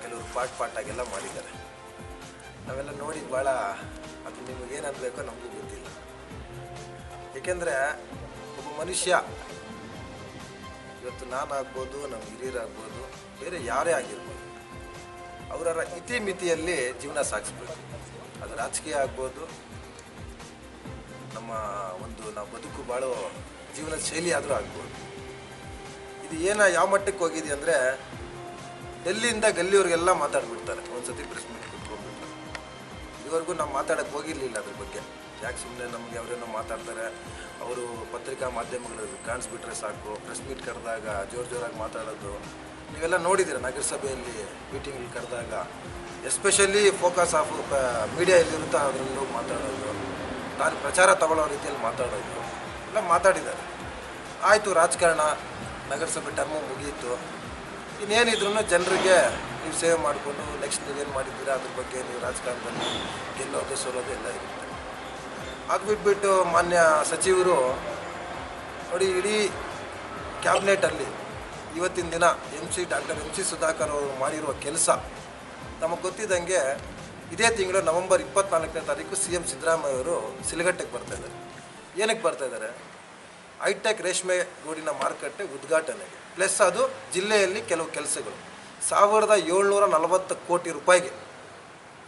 ಕೆಲವರು ಪಾಟ್ ಪಾಟಾಗೆಲ್ಲ ಮಾಡಿದ್ದಾರೆ. ನಾವೆಲ್ಲ ನೋಡಿ ಭಾಳ ಅದು ನಿಮಗೆ ಏನಾಗಬೇಕೋ ನಮಗೂ ಗೊತ್ತಿಲ್ಲ. ಏಕೆಂದರೆ ಒಬ್ಬ ಮನುಷ್ಯ ಇವತ್ತು ನಾನಾಗ್ಬೋದು ನಮ್ಮ ಹಿರಿಯರಾಗ್ಬೋದು, ಬೇರೆ ಯಾರೇ ಆಗಿರ್ಬೋದು ಅವರ ಇತಿಮಿತಿಯಲ್ಲಿ ಜೀವನ ಸಾಗಿಸ್ಬೇಕು. ಅದು ರಾಜಕೀಯ ಆಗ್ಬೋದು, ನಮ್ಮ ಒಂದು ನಾವು ಬದುಕು ಬಾಳೋ ಜೀವನ ಶೈಲಿ ಆದರೂ ಆಗ್ಬೋದು. ಇದು ಏನ ಯಾವ ಮಟ್ಟಕ್ಕೆ ಹೋಗಿದೆ ಅಂದರೆ ಡೆಲ್ಲಿಯಿಂದ ಗಲ್ಲಿಯವ್ರಿಗೆಲ್ಲ ಮಾತಾಡ್ಬಿಡ್ತಾರೆ. ಒಂದ್ಸತಿ ಪ್ರೆಸ್ ಮೀಟ್ ಕೊಟ್ಕೊಂಡ್ಬಿಡ್ತಾರೆ ಇದುವರೆಗೂ ನಾವು ಮಾತಾಡೋಕ್ಕೆ ಹೋಗಿರಲಿಲ್ಲ ಅದ್ರ ಬಗ್ಗೆ. ಯಾಕೆ ಸುಮ್ಮನೆ ನಮಗೆ ಅವರೇನೋ ಮಾತಾಡ್ತಾರೆ, ಅವರು ಪತ್ರಿಕಾ ಮಾಧ್ಯಮಗಳು ಕಾಣಿಸ್ಬಿಟ್ರೆ ಸಾಕು. ಪ್ರೆಸ್ ಮೀಟ್ ಕರೆದಾಗ ಜೋರು ಜೋರಾಗಿ ಮಾತಾಡೋದು. ನೀವೆಲ್ಲ ನೋಡಿದ್ದೀರ ನಗರಸಭೆಯಲ್ಲಿ ಮೀಟಿಂಗ್ ಕರೆದಾಗ. ಎಸ್ಪೆಷಲಿ ಫೋಕಸ್ ಆಫ್ ಮೀಡಿಯಾ ಎಲ್ಲಿರುತ್ತೋ ಅದರಲ್ಲಿ ಮಾತಾಡೋದು. ತಾನು ಪ್ರಚಾರ ತಗೊಳ್ಳೋ ರೀತಿಯಲ್ಲಿ ಮಾತಾಡೋದು. ಎಲ್ಲ ಮಾತಾಡಿದ್ದಾರೆ. ಆಯಿತು ರಾಜಕಾರಣ, ನಗರಸಭೆ ಟರ್ಮು ಮುಗಿಯಿತು ಇನ್ನೇನಿದ್ರು ಜನರಿಗೆ ನೀವು ಸೇವೆ ಮಾಡಿಕೊಂಡು ನೆಕ್ಸ್ಟ್ ನೀವೇನು ಮಾಡಿದ್ದೀರಾ, ಅದ್ರ ಬಗ್ಗೆ ನೀವು ರಾಜಕಾರಣದಲ್ಲಿ ಗೆಲ್ಲೋದು, ಸೋಲೋದು ಎಲ್ಲ ಇರುತ್ತೆ. ಅದು ಬಿಟ್ಬಿಟ್ಟು ಮಾನ್ಯ ಸಚಿವರು ನೋಡಿ, ಇಡೀ ಕ್ಯಾಬಿನೆಟಲ್ಲಿ ಇವತ್ತಿನ ದಿನ M C doctor M C Sudhakar ಅವರು ಮಾಡಿರುವ ಕೆಲಸ ನಮಗೆ ಗೊತ್ತಿದ್ದಂಗೆ ಇದೇ ತಿಂಗಳು ನವೆಂಬರ್ ಇಪ್ಪತ್ನಾಲ್ಕನೇ ತಾರೀಕು ಸಿ ಎಂ ಸಿದ್ದರಾಮಯ್ಯ ಅವರು ಸಿಲಗಟ್ಟೆಗೆ ಬರ್ತಾಯಿದ್ದಾರೆ ಏನಕ್ಕೆ ಬರ್ತಾ ಇದ್ದಾರೆ? ಹೈಟೆಕ್ ರೇಷ್ಮೆ ಗೂಡಿನ ಮಾರುಕಟ್ಟೆ ಉದ್ಘಾಟನೆಗೆ ಪ್ಲಸ್ ಅದು ಜಿಲ್ಲೆಯಲ್ಲಿ ಕೆಲವು ಕೆಲಸಗಳು. ಸಾವಿರದ ಏಳ್ನೂರ ನಲವತ್ತು ಕೋಟಿ ರೂಪಾಯಿಗೆ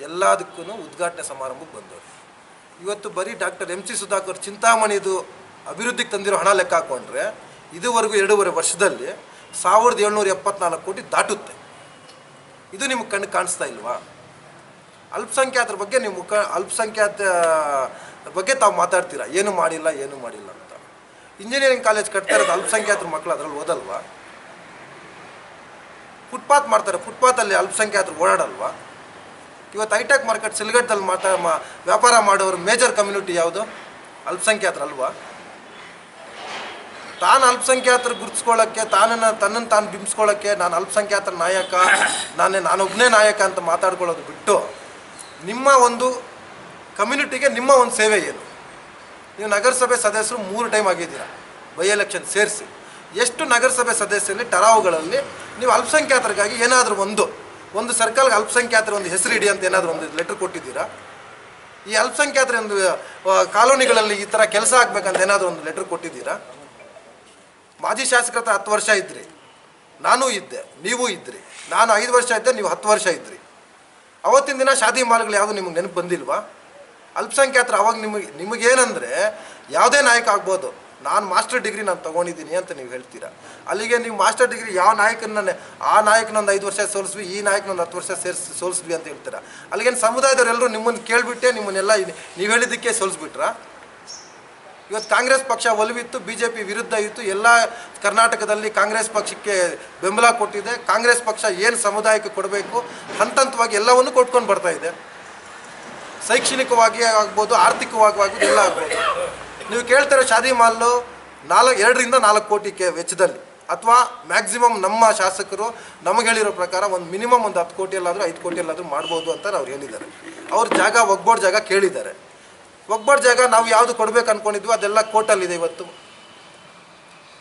ಎಲ್ಲದಕ್ಕೂ ಉದ್ಘಾಟನೆ ಸಮಾರಂಭಕ್ಕೆ ಬಂದವರು. ಇವತ್ತು ಬರೀ ಡಾಕ್ಟರ್ ಎಂ ಸಿ ಸುಧಾಕರ್ ಚಿಂತಾಮಣಿದು ಅಭಿವೃದ್ಧಿಗೆ ತಂದಿರೋ ಹಣ ಲೆಕ್ಕ ಹಾಕೊಂಡ್ರೆ ಇದುವರೆಗೂ ಎರಡೂವರೆ ವರ್ಷದಲ್ಲಿ ಸಾವಿರದ ಏಳ್ನೂರ ಎಪ್ಪತ್ನಾಲ್ಕು ಕೋಟಿ ದಾಟುತ್ತೆ. ಇದು ನಿಮ್ಗೆ ಕಣ್ಣು ಕಾಣಿಸ್ತಾ ಇಲ್ವಾ? ಅಲ್ಪಸಂಖ್ಯಾತರ ಬಗ್ಗೆ ನೀವು ಮುಖ ಅಲ್ಪಸಂಖ್ಯಾತ ಬಗ್ಗೆ ತಾವು ಮಾತಾಡ್ತೀರಾ? ಏನು ಮಾಡಿಲ್ಲ ಏನು ಮಾಡಿಲ್ಲ ಇಂಜಿನಿಯರಿಂಗ್ ಕಾಲೇಜ್ ಕಟ್ತಾ ಇರೋದು ಅಲ್ಪಸಂಖ್ಯಾತರ ಮಕ್ಕಳು ಅದರಲ್ಲಿ ಓದಲ್ವಾ? ಫುಟ್ಪಾತ್ ಮಾಡ್ತಾರೆ ಫುಟ್ಪಾತಲ್ಲಿ ಅಲ್ಪಸಂಖ್ಯಾತರು ಓಡಾಡಲ್ವಾ? ಇವತ್ತು ಐಟೆಕ್ ಮಾರ್ಕೆಟ್ ಸಿಲ್ಗಡ್ದಲ್ಲಿ ಮಾತಾ ವ್ಯಾಪಾರ ಮಾಡೋರು ಮೇಜರ್ ಕಮ್ಯುನಿಟಿ ಯಾವುದು? ಅಲ್ಪಸಂಖ್ಯಾತರಲ್ವಾ ತಾನು ಅಲ್ಪಸಂಖ್ಯಾತರು ಗುರುತಿಸ್ಕೊಳ್ಳೋಕ್ಕೆ, ತಾನನ್ನು ತನ್ನನ್ನು ತಾನು ಬಿಂಬಿಸ್ಕೊಳ್ಳೋಕ್ಕೆ ನಾನು ಅಲ್ಪಸಂಖ್ಯಾತರ ನಾಯಕ, ನಾನೇ ನಾನೊಬ್ಬನೇ ನಾಯಕ ಅಂತ ಮಾತಾಡ್ಕೊಳ್ಳೋದು ಬಿಟ್ಟು, ನಿಮ್ಮ ಒಂದು ಕಮ್ಯುನಿಟಿಗೆ ನಿಮ್ಮ ಒಂದು ಸೇವೆ ಏನು? ನೀವು ನಗರಸಭೆ ಸದಸ್ಯರು ಮೂರು ಟೈಮ್ ಆಗಿದ್ದೀರಾ? ಬೈ ಎಲೆಕ್ಷನ್ ಸೇರಿಸಿ. ಎಷ್ಟು ನಗರಸಭೆ ಸದಸ್ಯರಲ್ಲಿ ಟರಾವುಗಳಲ್ಲಿ ನೀವು ಅಲ್ಪಸಂಖ್ಯಾತರಿಗಾಗಿ ಏನಾದರೂ ಒಂದು ಒಂದು ಸರ್ಕಲ್ಗೆ ಅಲ್ಪಸಂಖ್ಯಾತರ ಒಂದು ಹೆಸರು ಇಡಿ ಅಂತ ಏನಾದರೂ ಒಂದು ಲೆಟ್ರ್ ಕೊಟ್ಟಿದ್ದೀರಾ? ಈ ಅಲ್ಪಸಂಖ್ಯಾತರ ಒಂದು ಕಾಲೋನಿಗಳಲ್ಲಿ ಈ ಥರ ಕೆಲಸ ಆಗ್ಬೇಕಂತ ಏನಾದರೂ ಒಂದು ಲೆಟ್ರ್ ಕೊಟ್ಟಿದ್ದೀರಾ? ಮಾಜಿ ಶಾಸಕರ ಹತ್ತು ವರ್ಷ ಇದ್ರಿ. ನಾನೂ ಇದ್ದೆ, ನೀವು ಇದ್ರಿ. ನಾನು ಐದು ವರ್ಷ ಇದ್ದೆ, ನೀವು ಹತ್ತು ವರ್ಷ ಇದ್ರಿ. ಅವತ್ತಿನ ದಿನ ಶಾದಿ ಮಾಲ್ಗಳು ಯಾವುದು ನಿಮಗೆ ನೆನಪು ಬಂದಿಲ್ವಾ? ಅಲ್ಪಸಂಖ್ಯಾತರು, ಅವಾಗ ನಿಮಗೆ, ನಿಮಗೇನಂದರೆ ಯಾವುದೇ ನಾಯಕ ಆಗ್ಬೋದು. ನಾನು ಮಾಸ್ಟರ್ ಡಿಗ್ರಿ ನಾನು ತೊಗೊಂಡಿದ್ದೀನಿ ಅಂತ ನೀವು ಹೇಳ್ತೀರಾ? ಅಲ್ಲಿಗೆ ನೀವು ಮಾಸ್ಟರ್ ಡಿಗ್ರಿ ಯಾವ ನಾಯಕನ ಆ ನಾಯಕನೊಂದು ಐದು ವರ್ಷ ಸೋಲಿಸ್ವಿ, ಈ ನಾಯಕನೊಂದು ಹತ್ತು ವರ್ಷ ಸೇರಿಸಿ, ಸೋಲಿಸ್ವಿ ಅಂತ ಹೇಳ್ತೀರಾ? ಅಲ್ಲಿಗೇನು ಸಮುದಾಯದವರೆಲ್ಲರೂ ನಿಮ್ಮನ್ನು ಕೇಳಿಬಿಟ್ಟೆ, ನಿಮ್ಮನ್ನೆಲ್ಲ ನೀವು ಹೇಳಿದ್ದಕ್ಕೆ ಸೋಲಿಸ್ಬಿಟ್ರಾ? ಇವತ್ತು ಕಾಂಗ್ರೆಸ್ ಪಕ್ಷ ಒಲವಿತ್ತು ಬಿ ಜೆ ಪಿ ವಿರುದ್ಧ ಇತ್ತು, ಎಲ್ಲ ಕರ್ನಾಟಕದಲ್ಲಿ ಕಾಂಗ್ರೆಸ್ ಪಕ್ಷಕ್ಕೆ ಬೆಂಬಲ ಕೊಟ್ಟಿದೆ. ಕಾಂಗ್ರೆಸ್ ಪಕ್ಷ ಏನು ಸಮುದಾಯಕ್ಕೆ ಕೊಡಬೇಕು ಹಂತ ಹಂತವಾಗಿ ಎಲ್ಲವನ್ನು ಕೊಟ್ಕೊಂಡು ಬರ್ತಾ ಇದೆ. ಶೈಕ್ಷಣಿಕವಾಗಿ ಆಗ್ಬೋದು, ಆರ್ಥಿಕವಾಗಿ ಆಗ್ಬೋದು, ಎಲ್ಲ ಆಗ್ಬೋದು. ನೀವು ಕೇಳ್ತಿರೋ ಶಾದಿ ಮಾಲು ನಾಲ್ಕು, ಎರಡರಿಂದ ನಾಲ್ಕು ಕೋಟಿ ಕೆ ವೆಚ್ಚದಲ್ಲಿ ಅಥವಾ ಮ್ಯಾಕ್ಸಿಮಮ್ ನಮ್ಮ ಶಾಸಕರು, ನಮಗೆ ಹೇಳಿರೋ ಪ್ರಕಾರ ಒಂದು ಮಿನಿಮಮ್ ಒಂದು ಹತ್ತು ಕೋಟಿಯಲ್ಲಾದರೂ ಐದು ಕೋಟಿಯಲ್ಲಾದರೂ ಮಾಡ್ಬೋದು ಅಂತ ಅವ್ರು ಹೇಳಿದ್ದಾರೆ. ಅವ್ರ ಜಾಗ, ಒಗ್ಬೋಡ್ ಜಾಗ ಕೇಳಿದ್ದಾರೆ. ಒಗ್ಬೋಡ್ ಜಾಗ ನಾವು ಯಾವುದು ಕೊಡಬೇಕು ಅಂದ್ಕೊಂಡಿದ್ವಿ ಅದೆಲ್ಲ ಕೋಟಲ್ಲಿದೆ ಇವತ್ತು.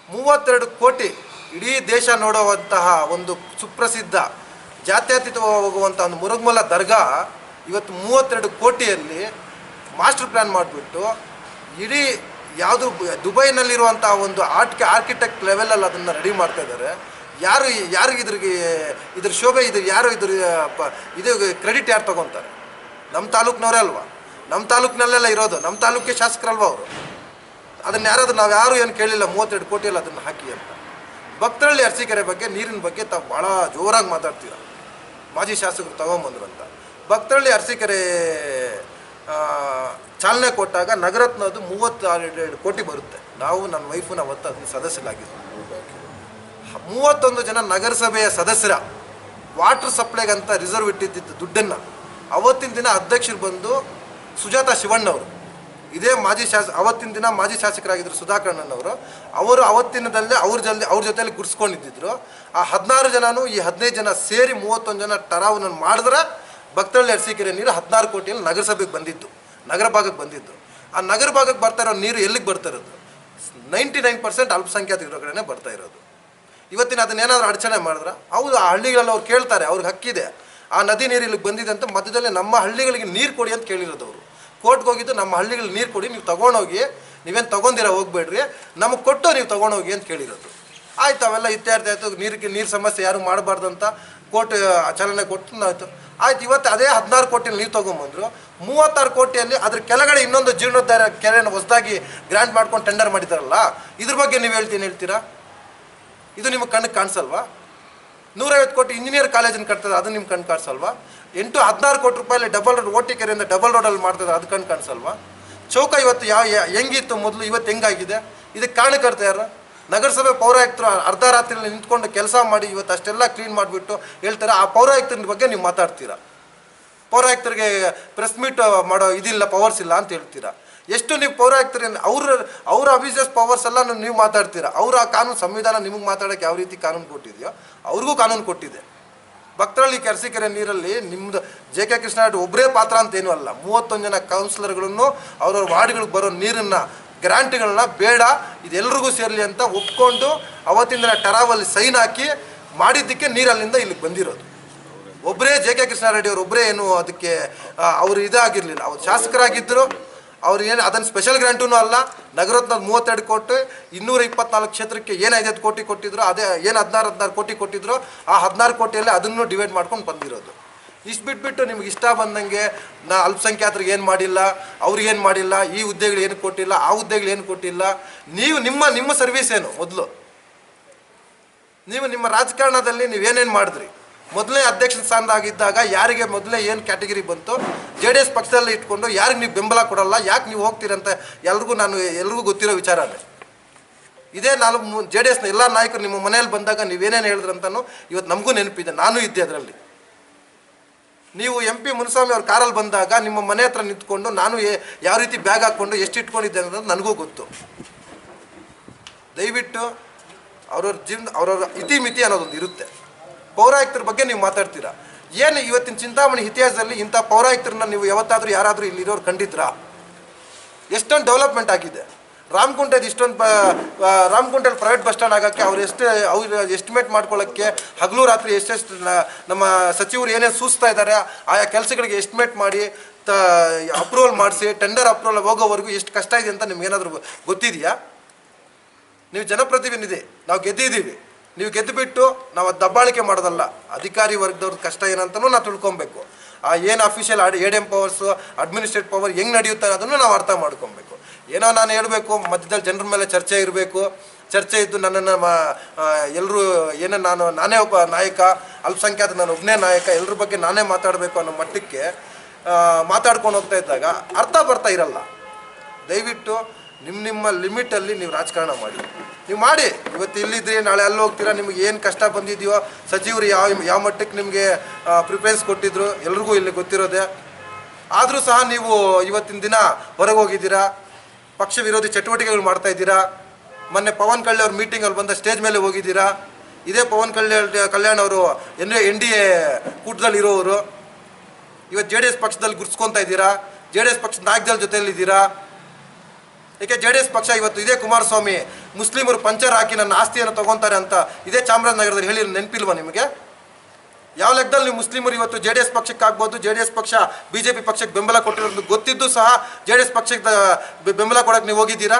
ಮೂವತ್ತೆರಡು ಕೋಟಿ ಇಡೀ ದೇಶ ನೋಡುವಂತಹ ಒಂದು ಸುಪ್ರಸಿದ್ಧ ಜಾತ್ಯತೀತ ಹೋಗುವಂಥ ಒಂದು ಮುರುಗ್ಮಲ ದರ್ಗಾ ಇವತ್ತು ಮೂವತ್ತೆರಡು ಕೋಟಿಯಲ್ಲಿ ಮಾಸ್ಟರ್ ಪ್ಲ್ಯಾನ್ ಮಾಡಿಬಿಟ್ಟು ಇಡೀ ಯಾವುದು ದುಬೈನಲ್ಲಿರುವಂಥ ಒಂದು ಆರ್ಟ್ ಆರ್ಕಿಟೆಕ್ಟ್ ಲೆವೆಲಲ್ಲಿ ಅದನ್ನು ರೆಡಿ ಮಾಡ್ತಾ ಇದ್ದಾರೆ. ಯಾರು ಯಾರು ಇದ್ರಿಗೆ ಇದ್ರ ಶೋಭೆ ಇದ್ರ ಯಾರು ಇದ್ರ ಇದು ಕ್ರೆಡಿಟ್ ಯಾರು ತಗೊತಾರೆ? ನಮ್ಮ ತಾಲೂಕಿನವರೇ ಅಲ್ವಾ? ನಮ್ಮ ತಾಲೂಕಿನಲ್ಲೆಲ್ಲ ಇರೋದು ನಮ್ಮ ತಾಲೂಕಿಗೆ ಶಾಸಕರಲ್ವಾ ಅವರು? ಅದನ್ನು ಯಾರಾದ್ರೂ ನಾವು ಯಾರು ಏನು ಕೇಳಿಲ್ಲ, ಮೂವತ್ತೆರಡು ಕೋಟಿಯಲ್ಲಿ ಅದನ್ನು ಹಾಕಿ ಅಂತ. ಭಕ್ತರಳ್ಳಿ ಅರಸೀಕೆರೆ ಬಗ್ಗೆ, ನೀರಿನ ಬಗ್ಗೆ ತಾವು ಭಾಳ ಜೋರಾಗಿ ಮಾತಾಡ್ತೀರ. ಮಾಜಿ ಶಾಸಕರು ತಗೊಂಬಂದ್ರು ಅಂತ. ಭಕ್ತರಳ್ಳಿ ಅರಸೀಕೆರೆ ಚಾಲನೆ ಕೊಟ್ಟಾಗ ನಗರತ್ನದು ಮೂವತ್ತಾರು ಎರಡು ಕೋಟಿ ಬರುತ್ತೆ. ನಾವು ನನ್ನ ವೈಫು ನಾವು ಅವತ್ತು ಅದನ್ನ ಸದಸ್ಯರಾಗಿದ್ವಿ. ಮೂವತ್ತೊಂದು ಜನ ನಗರಸಭೆಯ ಸದಸ್ಯರ ವಾಟರ್ ಸಪ್ಲೈಗಂತ ರಿಸರ್ವ್ ಇಟ್ಟಿದ್ದ ದುಡ್ಡನ್ನು ಅವತ್ತಿನ ದಿನ ಅಧ್ಯಕ್ಷರು ಬಂದು ಸುಜಾತ ಶಿವಣ್ಣವರು ಇದೇ ಮಾಜಿ ಶಾಸ, ಅವತ್ತಿನ ದಿನ ಮಾಜಿ ಶಾಸಕರಾಗಿದ್ದರು ಸುಧಾಕರಣ್ಣನವರು ಅವರು ಅವತ್ತಿನದಲ್ಲೇ ಅವ್ರ ಜಲ್ದಿ, ಅವ್ರ ಜೊತೆಯಲ್ಲಿ ಗುರ್ಸ್ಕೊಂಡಿದ್ದರು ಆ ಹದಿನಾರು ಜನನೂ ಈ ಹದಿನೈದು ಜನ ಸೇರಿ ಮೂವತ್ತೊಂದು ಜನ ಟರಾವನ್ನು ಮಾಡಿದ್ರೆ ಭಕ್ತಳ್ಳಿ ಅರಸೀಕೆರೆ ನೀರು ಹದಿನಾರು ಕೋಟಿಯಲ್ಲಿ ನಗರಸಭೆಗೆ ಬಂದಿದ್ದು ನಗರ ಭಾಗಕ್ಕೆ ಬಂದಿದ್ದು ಆ ನಗರ ಭಾಗಕ್ಕೆ ಬರ್ತಾ ಇರೋ ನೀರು ಎಲ್ಲಿಗೆ ಬರ್ತಾ ಇರೋದು? ನೈಂಟಿ ನೈನ್ ಪರ್ಸೆಂಟ್ ಅಲ್ಪಸಂಖ್ಯಾತರಿರೋ ಕಡೆನೇ ಬರ್ತಾ ಇರೋದು. ಇವತ್ತಿನ ಅದನ್ನೇನಾದರೂ ಅಡಚಣೆ ಮಾಡಿದ್ರೆ? ಹೌದು, ಆ ಹಳ್ಳಿಗಳಲ್ಲಿ ಅವ್ರು ಕೇಳ್ತಾರೆ, ಅವ್ರಿಗೆ ಹಕ್ಕಿದೆ ಆ ನದಿ ನೀರು ಇಲ್ಲಿಗೆ ಬಂದಿದೆ ಅಂತ ಮಧ್ಯದಲ್ಲಿ ನಮ್ಮ ಹಳ್ಳಿಗಳಿಗೆ ನೀರು ಕೊಡಿ ಅಂತ ಕೇಳಿರೋದು ಅವರು ಕೋರ್ಟ್ಗೆ ಹೋಗಿದ್ದು ನಮ್ಮ ಹಳ್ಳಿಗಳಿಗೆ ನೀರು ಕೊಡಿ, ನೀವು ತೊಗೊಂಡೋಗಿ, ನೀವೇನು ತಗೊಂಡಿರ ಹೋಗ್ಬೇಡ್ರಿ, ನಮಗೆ ಕೊಟ್ಟು ನೀವು ತೊಗೊಂಡೋಗಿ ಅಂತ ಕೇಳಿರೋದು. ಆಯ್ತು, ಅವೆಲ್ಲ ಇತ್ಯರ್ಥ ಆಯಿತು, ನೀರಿಗೆ ನೀರು ಸಮಸ್ಯೆ ಯಾರು ಮಾಡಬಾರ್ದು ಅಂತ ಕೋರ್ಟ್ ಚಾಲನೆ ಕೊಟ್ಟು ಆಯ್ತು. ಆಯ್ತು, ಇವತ್ತು ಅದೇ ಹದಿನಾರು ಕೋಟಿ ನೀವು ತೊಗೊಂಬಂದ್ರು, ಮೂವತ್ತಾರು ಕೋಟಿಯಲ್ಲಿ ಅದ್ರ ಕೆಳಗಡೆ ಇನ್ನೊಂದು ಜೀರ್ಣೋದ್ಧಾರ ಕೆರೆಯನ್ನು ಹೊಸದಾಗಿ ಗ್ರಾಂಟ್ ಮಾಡ್ಕೊಂಡು ಟೆಂಡರ್ ಮಾಡಿದಾರಲ್ಲ, ಇದ್ರ ಬಗ್ಗೆ ನೀವು ಹೇಳ್ತೀನಿ ಹೇಳ್ತೀರಾ? ಇದು ನಿಮ್ಗೆ ಕಣ್ಣಿಗೆ ಕಾಣಿಸಲ್ವಾ? ನೂರೈವತ್ತು ಕೋಟಿ ಇಂಜಿನಿಯರ್ ಕಾಲೇಜನ್ನು ಕಟ್ತದೆ ಅದು ನಿಮ್ಮ ಕಣ್ಣು ಕಾಣಿಸಲ್ವಾ? ಎಂಟು ಹದಿನಾರು ಕೋಟಿ ರೂಪಾಯಲ್ಲಿ ಡಬಲ್ ರೋಡ್ ಓಟಿ ಕೆರೆಯಿಂದ ಡಬಲ್ ರೋಡಲ್ಲಿ ಮಾಡ್ತದೆ ಅದು ಕಣ್ಣು ಕಾಣಿಸಲ್ವಾ? ಚೌಕ ಇವತ್ತು ಯಾವ ಹೆಂಗಿತ್ತು ಮೊದಲು, ಇವತ್ತು ಹೆಂಗಾಗಿದೆ? ಇದಕ್ಕೆ ಕಾರಣಕರ್ತ ಯಾರು? ನಗರಸಭೆ ಪೌರಾಯುಕ್ತರು ಅರ್ಧ ರಾತ್ರಿಯಲ್ಲಿ ನಿಂತ್ಕೊಂಡು ಕೆಲಸ ಮಾಡಿ ಇವತ್ತು ಅಷ್ಟೆಲ್ಲ ಕ್ಲೀನ್ ಮಾಡಿಬಿಟ್ಟು ಹೇಳ್ತಾರೆ, ಆ ಪೌರಾಯುಕ್ತರ ಬಗ್ಗೆ ನೀವು ಮಾತಾಡ್ತೀರಾ? ಪೌರಾಯುಕ್ತರಿಗೆ ಪ್ರೆಸ್ ಮೀಟ್ ಮಾಡೋ ಇದಿಲ್ಲ ಪವರ್ಸ್ ಇಲ್ಲ ಅಂತ ಹೇಳ್ತೀರಾ? ಎಷ್ಟು ನೀವು ಪೌರಾಯುಕ್ತರಿ ಅವ್ರ ಅವ್ರ ಅಬ್ಯೂಸಸ್ ಪವರ್ಸ್ ಎಲ್ಲ ನೀವು ಮಾತಾಡ್ತೀರಾ? ಅವ್ರ ಆ ಕಾನೂನು ಸಂವಿಧಾನ ನಿಮಗೆ ಮಾತಾಡೋಕ್ಕೆ ಯಾವ ರೀತಿ ಕಾನೂನು ಕೊಟ್ಟಿದೆಯೋ, ಅವ್ರಿಗೂ ಕಾನೂನು ಕೊಟ್ಟಿದೆ. ಭಕ್ತರಳ್ಳಿ ಕೆರಸಿಕೆರೆ ನೀರಲ್ಲಿ ನಿಮ್ಮದು ಜೆ ಕೆ ಕೃಷ್ಣ ಒಬ್ಬರೇ ಪಾತ್ರ ಅಂತ ಏನೂ ಅಲ್ಲ. ಮೂವತ್ತೊಂದು ಜನ ಕೌನ್ಸಿಲರ್ಗಳನ್ನು ಅವ್ರವ್ರ ವಾರ್ಡ್ಗಳಿಗೆ ಬರೋ ನೀರನ್ನು ಗ್ರಾಂಟ್ಗಳನ್ನ ಬೇಡ ಇದೆಲ್ಲರಿಗೂ ಸೇರಲಿ ಅಂತ ಒಪ್ಕೊಂಡು ದಿನ ಟರಾವಲ್ಲಿ ಸೈನ್ ಹಾಕಿ ಮಾಡಿದ್ದಕ್ಕೆ ನೀರಲ್ಲಿಂದ ಇಲ್ಲಿಗೆ ಬಂದಿರೋದು. ಒಬ್ಬರೇ ಜೆ ಕೆ ಕೃಷ್ಣಾರೆಡ್ಡಿ ಅವರು ಒಬ್ಬರೇ ಏನು ಅದಕ್ಕೆ ಅವರು ಇದಾಗಿರಲಿಲ್ಲ. ಅವ್ರು ಶಾಸಕರಾಗಿದ್ದರು ಅವ್ರು ಏನು, ಅದನ್ನು ಸ್ಪೆಷಲ್ ಗ್ರ್ಯಾಂಟೂ ಅಲ್ಲ ನಗರತ್ನ ಮೂವತ್ತೆರಡು ಕೋಟಿ, ಇನ್ನೂರ ಇಪ್ಪತ್ನಾಲ್ಕು ಕ್ಷೇತ್ರಕ್ಕೆ ಏನು ಐದೈದು ಕೋಟಿ ಕೊಟ್ಟಿದ್ರು, ಅದೇ, ಏನು ಹದಿನಾರು ಹದಿನಾರು ಕೋಟಿ ಕೊಟ್ಟಿದ್ರು, ಆ ಹದಿನಾರು ಕೋಟಿಯಲ್ಲಿ ಅದನ್ನು ಡಿವೈಡ್ ಮಾಡ್ಕೊಂಡು ಬಂದಿರೋದು. ಇಷ್ಟು ಬಿಟ್ಬಿಟ್ಟು ನಿಮ್ಗೆ ಇಷ್ಟ ಬಂದಂಗೆ ನಾ ಅಲ್ಪಸಂಖ್ಯಾತರಿಗೆ ಏನು ಮಾಡಿಲ್ಲ ಅವ್ರಿಗೇನು ಮಾಡಿಲ್ಲ, ಈ ಹುದ್ದೆಗಳು ಏನು ಕೊಟ್ಟಿಲ್ಲ, ಆ ಹುದ್ದೆಗಳು ಏನು ಕೊಟ್ಟಿಲ್ಲ. ನೀವು ನಿಮ್ಮ ನಿಮ್ಮ ಸರ್ವಿಸ್ ಏನು ಮೊದಲು? ನೀವು ನಿಮ್ಮ ರಾಜಕಾರಣದಲ್ಲಿ ನೀವೇನೇನು ಮಾಡಿದ್ರಿ? ಮೊದಲನೇ ಅಧ್ಯಕ್ಷ ಸ್ಥಾನದಾಗಿದ್ದಾಗ ಯಾರಿಗೆ ಮೊದಲೇ ಏನು ಕ್ಯಾಟಗರಿ ಬಂತು? ಜೆ ಡಿ ಎಸ್ ಪಕ್ಷದಲ್ಲಿ ಇಟ್ಕೊಂಡು ಯಾರಿಗೆ ನೀವು ಬೆಂಬಲ ಕೊಡಲ್ಲ, ಯಾಕೆ ನೀವು ಹೋಗ್ತೀರಂತ ಎಲ್ರಿಗೂ ನಾನು, ಎಲ್ರಿಗೂ ಗೊತ್ತಿರೋ ವಿಚಾರನೇ ಇದೇ ನಾನು ಜೆ ಡಿ ಎಸ್ನ ಎಲ್ಲ ನಾಯಕರು ನಿಮ್ಮ ಮನೆಯಲ್ಲಿ ಬಂದಾಗ ನೀವೇನೇನು ಹೇಳಿದ್ರಂತನೂ ಇವತ್ತು ನಮಗೂ ನೆನಪಿದೆ, ನಾನು ಇದ್ದೆ ಅದರಲ್ಲಿ. ನೀವು ಎಂ ಪಿ ಮುನಿಸ್ವಾಮಿ ಅವ್ರ ಕಾರಲ್ಲಿ ಬಂದಾಗ ನಿಮ್ಮ ಮನೆ ಹತ್ರ ನಿಂತ್ಕೊಂಡು ನಾನು ಯಾವ ರೀತಿ ಬ್ಯಾಗ್ ಹಾಕ್ಕೊಂಡು ಎಷ್ಟು ಇಟ್ಕೊಂಡಿದ್ದೆ ಅನ್ನೋದು ನನಗೂ ಗೊತ್ತು. ದಯವಿಟ್ಟು ಅವ್ರವ್ರ ಜೀವನ ಅವ್ರವ್ರ ಇತಿಮಿತಿ ಅನ್ನೋದೊಂದು ಇರುತ್ತೆ. ಪೌರಾಯುಕ್ತರ ಬಗ್ಗೆ ನೀವು ಮಾತಾಡ್ತೀರಾ? ಏನು ಇವತ್ತಿನ ಚಿಂತಾಮಣಿ ಇತಿಹಾಸದಲ್ಲಿ ಇಂಥ ಪೌರಾಯುಕ್ತರನ್ನ ನೀವು ಯಾವತ್ತಾದರೂ ಯಾರಾದರೂ ಇಲ್ಲಿರೋರು ಕಂಡಿದ್ರಾ? ಎಷ್ಟೊಂದು ಡೆವಲಪ್ಮೆಂಟ್ ಆಗಿದೆ. ರಾಮಕುಂಟೆದು ಇಷ್ಟೊಂದು ರಾಮಕುಂಟೆ ಪ್ರೈವೇಟ್ ಬಸ್ ಸ್ಟ್ಯಾಂಡ್ ಆಗೋಕ್ಕೆ ಅವ್ರು ಎಷ್ಟು, ಅವ್ರು ಎಸ್ಟಿಮೇಟ್ ಮಾಡ್ಕೊಳ್ಳೋಕ್ಕೆ ಹಗಲು ರಾತ್ರಿ ಎಷ್ಟೆಷ್ಟು ನಮ್ಮ ಸಚಿವರು ಏನೇನು ಸೂಚಿಸ್ತಾ ಇದ್ದಾರೆ ಆಯಾ ಕೆಲಸಗಳಿಗೆ ಎಸ್ಟಿಮೇಟ್ ಮಾಡಿ, ತ ಅಪ್ರೂವಲ್ ಮಾಡಿಸಿ ಟೆಂಡರ್ ಅಪ್ರೂವಲ್ ಹೋಗೋವರೆಗೂ ಎಷ್ಟು ಕಷ್ಟ ಇದೆ ಅಂತ ನಿಮ್ಗೇನಾದರೂ ಗೊತ್ತಿದೆಯಾ? ನೀವು ಜನಪ್ರತಿನಿಧಿ ನಾವು ಗೆದ್ದಿದ್ದೀವಿ. ನೀವು ಗೆದ್ದುಬಿಟ್ಟು ನಾವು ಅದು ದಬ್ಬಾಳಿಕೆ ಮಾಡೋದಲ್ಲ, ಅಧಿಕಾರಿ ವರ್ಗದವ್ರದ್ದು ಕಷ್ಟ ಏನಂತನೂ ನಾವು ತಿಳ್ಕೊಬೇಕು. ಆ, ಏನು official A D M powers administrate power ಹೆಂಗೆ ನಡೆಯುತ್ತೆ ಅನ್ನೋದನ್ನು ನಾವು ಅರ್ಥ ಮಾಡ್ಕೊಬೇಕು. ಏನೋ ನಾನು ಹೇಳಬೇಕು, ಮಧ್ಯದಲ್ಲಿ ಜನರ ಮೇಲೆ ಚರ್ಚೆ ಇರಬೇಕು. ಚರ್ಚೆ ಇದ್ದು ನನ್ನನ್ನು ಎಲ್ಲರೂ ಏನೋ ನಾನು, ನಾನೇ ಒಬ್ಬ ನಾಯಕ, ಅಲ್ಪಸಂಖ್ಯಾತ, ನಾನು ಒಬ್ಬನೇ ನಾಯಕ ಎಲ್ಲರ ಬಗ್ಗೆ ನಾನೇ ಮಾತಾಡಬೇಕು ಅನ್ನೋ ಮಟ್ಟಕ್ಕೆ ಮಾತಾಡ್ಕೊಂಡು ಹೋಗ್ತಾ ಇದ್ದಾಗ ಅರ್ಥ ಬರ್ತಾ ಇರಲ್ಲ. ದಯವಿಟ್ಟು ನಿಮ್ಮ ನಿಮ್ಮ ಲಿಮಿಟಲ್ಲಿ ನೀವು ರಾಜಕಾರಣ ಮಾಡಿ. ನೀವು ಮಾಡಿ. ಇವತ್ತು ಇಲ್ಲಿದ್ರಿ ನಾಳೆ ಅಲ್ಲಿ ಹೋಗ್ತೀರಾ, ನಿಮ್ಗೆ ಏನು ಕಷ್ಟ ಬಂದಿದೆಯೋ, ಸಚಿವರು ಯಾವ ಯಾವ ಮಟ್ಟಕ್ಕೆ ನಿಮಗೆ ಪ್ರಿಫರೆನ್ಸ್ ಕೊಟ್ಟಿದ್ರು, ಎಲ್ರಿಗೂ ಇಲ್ಲಿ ಗೊತ್ತಿರೋದೆ. ಆದರೂ ಸಹ ನೀವು ಇವತ್ತಿನ ದಿನ ಹೊರಗೆ ಹೋಗಿದ್ದೀರಾ? ಪಕ್ಷ ವಿರೋಧಿ ಚಟುವಟಿಕೆಗಳು ಮಾಡ್ತಾ ಇದ್ದೀರಾ? ಮೊನ್ನೆ ಪವನ್ ಕಲ್ಯಾಣ್ ಅವ್ರ ಮೀಟಿಂಗಲ್ಲಿ ಬಂದ ಸ್ಟೇಜ್ ಮೇಲೆ ಹೋಗಿದ್ದೀರಾ? ಇದೇ ಪವನ್ ಕಲ್ಯಾಣ್ ಕಲ್ಯಾಣ್ ಅವರು ಎನ್ ಎನ್ ಡಿ ಎ ಕೂಟದಲ್ಲಿ ಇರೋರು ಇವತ್ತು ಜೆ ಡಿ ಎಸ್ ಪಕ್ಷದಲ್ಲಿ ಗುರ್ಸ್ಕೊತಾ ಇದ್ದೀರಾ? ಜೆ ಡಿ ಎಸ್ ಪಕ್ಷದ ನಾಗ್ದಲ್ ಜೊತೆಯಲ್ಲಿದ್ದೀರಾ ಏಕೆ ಜೆ ಡಿ ಎಸ್ ಪಕ್ಷ ಇವತ್ತು ಇದೇ ಕುಮಾರಸ್ವಾಮಿ ಮುಸ್ಲಿಮರು ಪಂಚರ್ ಹಾಕಿ ನನ್ನ ಆಸ್ತಿಯನ್ನು ತಗೊಂತಾರೆ ಅಂತ ಇದೇ ಚಾಮರಾಜನಗರದಲ್ಲಿ ಹೇಳಿ ನೆನಪಿಲ್ವಾ ನಿಮಗೆ? ಯಾವ ಲೆಕ್ಕದಲ್ಲಿ ನೀವು ಮುಸ್ಲಿಮರು ಇವತ್ತು ಜೆ ಡಿ ಎಸ್ ಪಕ್ಷಕ್ಕೆ ಆಗ್ಬೋದು ಜೆ ಡಿ ಎಸ್ ಪಕ್ಷ ಬಿ ಜೆ ಪಿ ಪಕ್ಷಕ್ಕೆ ಬೆಂಬಲ ಕೊಟ್ಟಿರೋದು ಗೊತ್ತಿದ್ದು ಸಹ ಜೆ ಡಿ ಎಸ್ ಪಕ್ಷಕ್ಕೆ ಬೆಂಬಲ ಕೊಡೋಕ್ಕೆ ನೀವು ಹೋಗಿದ್ದೀರಾ?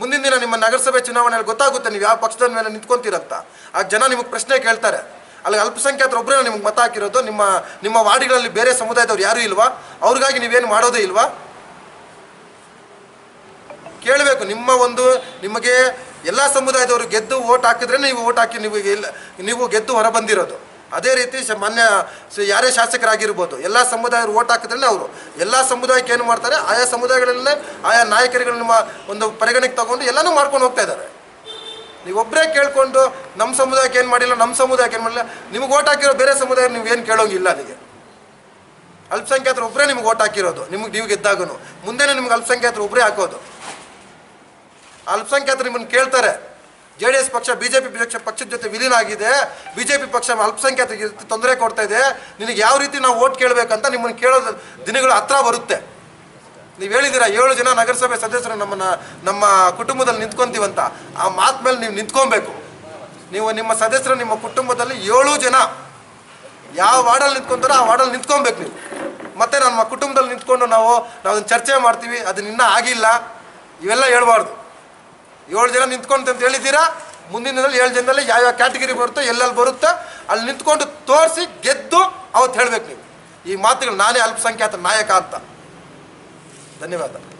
ಮುಂದಿನ ದಿನ ನಿಮ್ಮ ನಗರಸಭೆ ಚುನಾವಣೆಯಲ್ಲಿ ಗೊತ್ತಾಗುತ್ತೆ ನೀವು ಯಾವ ಪಕ್ಷದ ಮೇಲೆ ನಿಂತ್ಕೊಂತೀರಂತ. ಆ ಜನ ನಿಮಗೆ ಪ್ರಶ್ನೆ ಕೇಳ್ತಾರೆ. ಅಲ್ಲಿ ಅಲ್ಪಸಂಖ್ಯಾತರು ಒಬ್ಬರೇ ನಿಮಗೆ ಮತ ಹಾಕಿರೋದು, ನಿಮ್ಮ ನಿಮ್ಮ ವಾರ್ಡ್ಗಳಲ್ಲಿ ಬೇರೆ ಸಮುದಾಯದವ್ರು ಯಾರೂ ಇಲ್ವಾ? ಅವ್ರಿಗಾಗಿ ನೀವೇನು ಮಾಡೋದೇ ಇಲ್ವಾ? ಕೇಳಬೇಕು, ನಿಮ್ಮ ಒಂದು, ನಿಮಗೆ ಎಲ್ಲ ಸಮುದಾಯದವರು ಗೆದ್ದು ಓಟ್ ಹಾಕಿದ್ರೆ ನೀವು ಓಟ್ ಹಾಕಿ ನೀವು ನೀವು ಗೆದ್ದು ಹೊರ ಬಂದಿರೋದು. ಅದೇ ರೀತಿ ಮಾನ್ಯ ಯಾರೇ ಶಾಸಕರಾಗಿರ್ಬೋದು, ಎಲ್ಲ ಸಮುದಾಯ ಓಟ್ ಹಾಕಿದ್ರೆ ಅವರು. ಎಲ್ಲ ಸಮುದಾಯಕ್ಕೆ ಏನು ಮಾಡ್ತಾರೆ, ಆಯಾ ಸಮುದಾಯಗಳಲ್ಲೇ ಆಯಾ ನಾಯಕರುಗಳನ್ನ ಒಂದು ಪರಿಗಣೆಗೆ ತಗೊಂಡು ಎಲ್ಲನೂ ಮಾಡ್ಕೊಂಡು ಹೋಗ್ತಾ ಇದ್ದಾರೆ. ನೀವೊಬ್ಬರೇ ಕೇಳ್ಕೊಂಡು ನಮ್ಮ ಸಮುದಾಯಕ್ಕೆ ಏನು ಮಾಡಿಲ್ಲ ನಮ್ಮ ಸಮುದಾಯಕ್ಕೆ ಏನು ಮಾಡಿಲ್ಲ, ನಿಮಗೆ ಓಟ್ ಹಾಕಿರೋ ಬೇರೆ ಸಮುದಾಯ ನೀವು ಏನು ಕೇಳೋಂಗಿಲ್ಲ ಅಲ್ಲಿಗೆ ಅಲ್ಪಸಂಖ್ಯಾತರು ಒಬ್ಬರೇ ನಿಮ್ಗೆ ಓಟ್ ಹಾಕಿರೋದು, ನಿಮ್ಗೆ ನೀವು ಗೆದ್ದಾಗೂ ಮುಂದೆನೇ ನಿಮ್ಗೆ ಅಲ್ಪಸಂಖ್ಯಾತರು ಒಬ್ಬರೇ ಹಾಕೋದು. ಅಲ್ಪಸಂಖ್ಯಾತರು ನಿಮ್ಮನ್ನು ಕೇಳ್ತಾರೆ. ಜೆ ಡಿ ಎಸ್ ಪಕ್ಷ ಬಿ ಜೆ ಪಿ ಪಕ್ಷ, ಪಕ್ಷದ ಜೊತೆ ವಿಲೀನ ಆಗಿದೆ. ಬಿ ಜೆ ಪಿ ಪಕ್ಷ ಅಲ್ಪಸಂಖ್ಯಾತರಿಗೆ ತೊಂದರೆ ಕೊಡ್ತಾ ಇದೆ. ನಿನಗೆ ಯಾವ ರೀತಿ ನಾವು ಓಟ್ ಕೇಳಬೇಕಂತ ನಿಮ್ಮನ್ನು ಕೇಳೋ ದಿನಗಳು ಹತ್ರ ಬರುತ್ತೆ. ನೀವು ಹೇಳಿದ್ದೀರಾ, ಏಳು ಜನ ನಗರಸಭೆ ಸದಸ್ಯರು ನಮ್ಮನ್ನು, ನಮ್ಮ ಕುಟುಂಬದಲ್ಲಿ ನಿಂತ್ಕೊಂತೀವಂತ. ಆ ಮಾತು ಮೇಲೆ ನೀವು ನಿಂತ್ಕೊಬೇಕು. ನೀವು ನಿಮ್ಮ ಸದಸ್ಯರು ನಿಮ್ಮ ಕುಟುಂಬದಲ್ಲಿ ಏಳು ಜನ. ಯಾವ ವಾರ್ಡಲ್ಲಿ ನಿಂತ್ಕೊಂತಾರೋ ಆ ವಾರ್ಡಲ್ಲಿ ನಿಂತ್ಕೊಬೇಕು ನೀವು. ಮತ್ತೆ ನಮ್ಮ ಕುಟುಂಬದಲ್ಲಿ ನಿಂತ್ಕೊಂಡು ನಾವು ನಾವು ಚರ್ಚೆ ಮಾಡ್ತೀವಿ ಅದನ್ನ ಇನ್ನೂ ಆಗಿಲ್ಲ. ಇವೆಲ್ಲ ಹೇಳ್ಬಾರ್ದು. ಏಳು ಜನ ನಿಂತ್ಕೊಂಡು ಅಂತ ಹೇಳಿದ್ದೀರಾ? ಮುಂದಿನ ದಿನದಲ್ಲಿ ಏಳು ಜನದಲ್ಲಿ ಯಾವ್ಯಾವ ಕ್ಯಾಟಗರಿ ಬರುತ್ತೋ, ಎಲ್ಲೆಲ್ಲಿ ಬರುತ್ತೋ, ಅಲ್ಲಿ ನಿಂತ್ಕೊಂಡು ತೋರಿಸಿ, ಗೆದ್ದು ಅವತ್ತು ಹೇಳಬೇಕು ನೀವು. ಈ ಮಾತುಗಳು ನಾನೇ ಅಲ್ಪಸಂಖ್ಯಾತ ನಾಯಕ ಅಂತ. ಧನ್ಯವಾದ.